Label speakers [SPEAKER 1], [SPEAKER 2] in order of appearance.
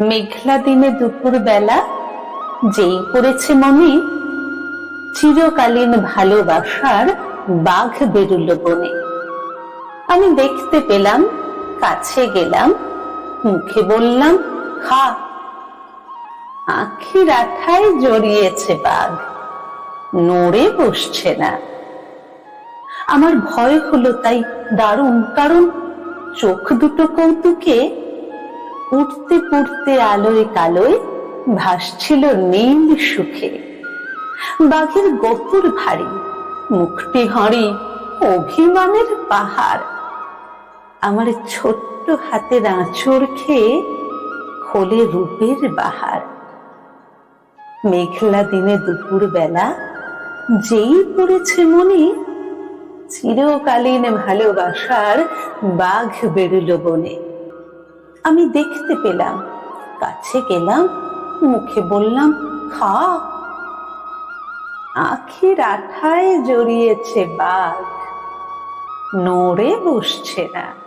[SPEAKER 1] মেঘলা দিনে দুপুর বেলা যেই পড়েছে মনে, চিরকালীন ভালোবাসার বাঘ বেরুল বনে। আমি দেখতে পেলাম, কাছে গেলাম, মুখে বললাম, খা। আখির আঠায় জড়িয়েছে বাঘ, নড়ে বসছে না। আমার ভয় হলো তাই দারুণ, কারণ চোখ দুটো কৌতুকে উঠতে পুড়তে আলোয় কালোয় ভাসছিল নীল সুখে। বাঘের গপুর ভারী, মুখটি হাঁড়ি অভিমানের পাহাড়। আমার ছোট্ট হাতের আঁচড় খেয়ে খোলে রূপের বাহার। মেঘলা দিনে দুপুর বেলা যেই পড়েছে মনে, চিরকালীন ভালোবাসার বাঘ বেরুল বনে। আমি দেখতে পেলাম। কাছে গেলাম, মুখে বললাম, খা। আখির আঠায় জড়িয়েছে বাঘ। নড়ে বসছে না।